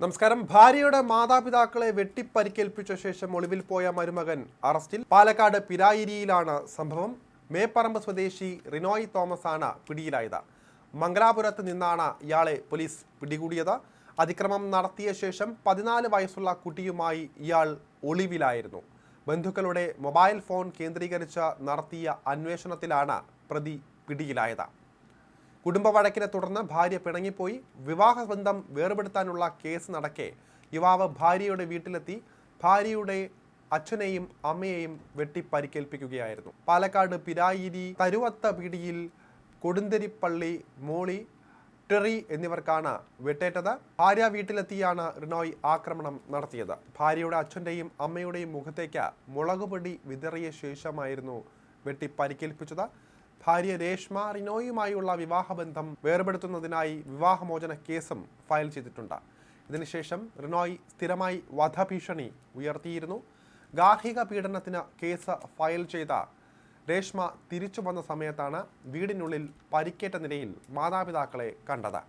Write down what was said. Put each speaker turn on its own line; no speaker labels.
നമസ്കാരം. ഭാര്യയുടെ മാതാപിതാക്കളെ വെട്ടിപ്പരിക്കേൽപ്പിച്ച ശേഷം ഒളിവിൽ പോയ മരുമകൻ അറസ്റ്റിൽ. പാലക്കാട് പിരായിരിയിലാണ് സംഭവം. മേപ്പറമ്പ് സ്വദേശി റിനോയ് തോമസ് ആണ് പിടിയിലായത്. മംഗലാപുരത്ത് നിന്നാണ് ഇയാളെ പോലീസ് പിടികൂടിയത്. അതിക്രമം നടത്തിയ ശേഷം പതിനാല് വയസ്സുള്ള കുട്ടിയുമായി ഇയാൾ ഒളിവിലായിരുന്നു. ബന്ധുക്കളുടെ മൊബൈൽ ഫോൺ കേന്ദ്രീകരിച്ച് നടത്തിയ അന്വേഷണത്തിലാണ് പ്രതി പിടിയിലായത്. കുടുംബ വഴക്കിനെ തുടർന്ന് ഭാര്യ പിണങ്ങിപ്പോയി. വിവാഹബന്ധം വേർപെടുത്താനുള്ള കേസ് നടക്കെ. യുവാവ് ഭാര്യയുടെ വീട്ടിലെത്തി. ഭാര്യയുടെ അച്ഛനെയും അമ്മയെയും വെട്ടി പരിക്കേൽപ്പിക്കുകയായിരുന്നു പാലക്കാട് പിരായിരി തരുവത്ത പിടിയിൽ കൊടുന്തരിപ്പള്ളി മോളി ടെറി എന്നിവർക്കാണ് വെട്ടേറ്റത്. ഭാര്യ വീട്ടിലെത്തിയാണ് റിനോയ് ആക്രമണം നടത്തിയത്. ഭാര്യയുടെ അച്ഛന്റെയും അമ്മയുടെയും മുഖത്തേക്ക് മുളകുപൊടി വിതറിയ ശേഷമായിരുന്നു വെട്ടി പരിക്കേൽപ്പിച്ചത് ഭാര്യ രേഷ്മ റിനോയുമായുള്ള വിവാഹബന്ധം വേർപെടുത്തുന്നതിനായി വിവാഹമോചന കേസും ഫയൽ ചെയ്തിട്ടുണ്ട്. ഇതിനുശേഷം റിനോയ് സ്ഥിരമായി വധഭീഷണി ഉയർത്തിയിരുന്നു. ഗാർഹിക പീഡനത്തിന് കേസ് ഫയൽ ചെയ്ത രേഷ്മ തിരിച്ചു വന്ന സമയത്താണ് വീടിനുള്ളിൽ പരിക്കേറ്റ നിലയിൽ മാതാപിതാക്കളെ കണ്ടത്.